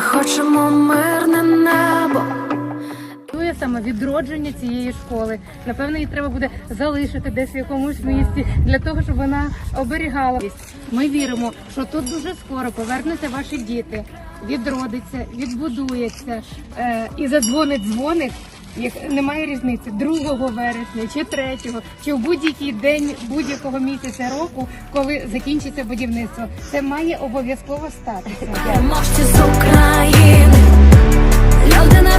хочемо мирне небо. Чує саме відродження цієї школи. Напевно, її треба буде залишити десь в якомусь місці для того, щоб вона оберігала. Ми віримо, що тут дуже скоро повернуться ваші діти, відродиться, відбудується е, і задзвонить дзвоник. Як немає різниці 2 вересня чи 3, чи в будь-який день будь-якого місяця року, коли закінчиться будівництво, це має обов'язково статися. Можете з України, люди не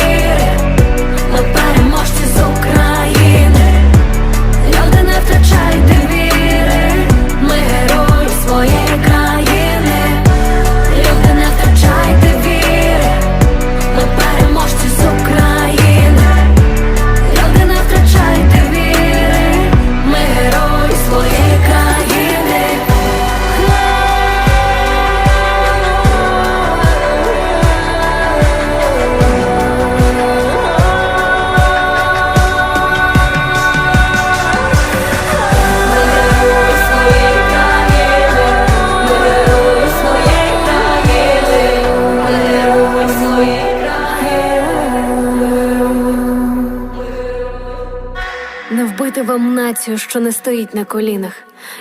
Не вбити вам націю, що не стоїть на колінах,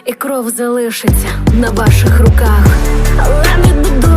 і кров залишиться на ваших руках. Але не нова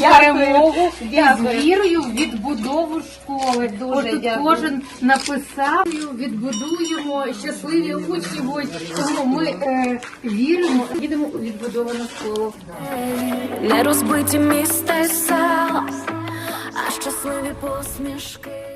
перемогу і з вірою в відбудову школи. Дуже тут кожен написав відбудуємо щасливі учні будуть. Тому ми е, віримо, їдемо у відбудовану школу. Не розбиті міста й села, а щасливі посмішки.